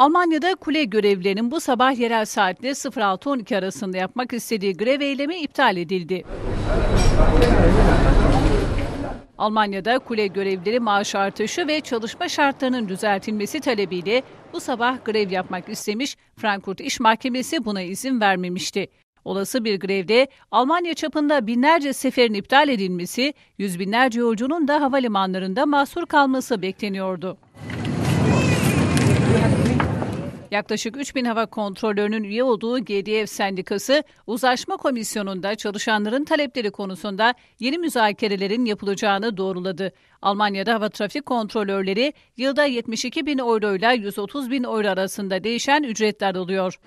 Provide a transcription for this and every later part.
Almanya'da kule görevlilerinin bu sabah yerel saatle 06.12 arasında yapmak istediği grev eylemi iptal edildi. Almanya'da kule görevlileri maaş artışı ve çalışma şartlarının düzeltilmesi talebiyle bu sabah grev yapmak istemiş, Frankfurt İş Mahkemesi buna izin vermemişti. Olası bir grevde Almanya çapında binlerce seferin iptal edilmesi, yüz binlerce yolcunun da havalimanlarında mahsur kalması bekleniyordu. Yaklaşık 3 bin hava kontrolörünün üye olduğu GDF Sendikası, uzlaşma komisyonunda çalışanların talepleri konusunda yeni müzakerelerin yapılacağını doğruladı. Almanya'da hava trafik kontrolörleri yılda 72 bin euro ile 130 bin euro arasında değişen ücretler alıyor.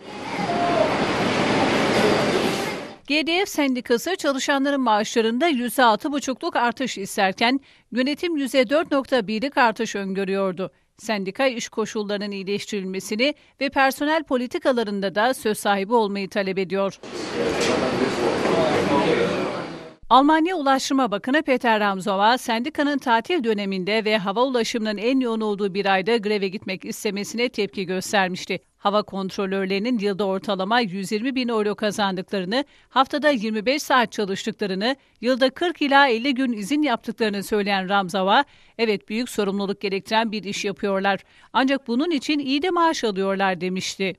GDF Sendikası çalışanların maaşlarında %6,5'luk artış isterken yönetim %4,1'lik artış öngörüyordu. Sendika iş koşullarının iyileştirilmesini ve personel politikalarında da söz sahibi olmayı talep ediyor. Almanya Ulaştırma Bakanı Peter Ramsova, sendikanın tatil döneminde ve hava ulaşımının en yoğun olduğu bir ayda greve gitmek istemesine tepki göstermişti. Hava kontrolörlerinin yılda ortalama 120 bin euro kazandıklarını, haftada 25 saat çalıştıklarını, yılda 40 ila 50 gün izin yaptıklarını söyleyen Ramzava, evet büyük sorumluluk gerektiren bir iş yapıyorlar. Ancak bunun için iyi de maaş alıyorlar demişti.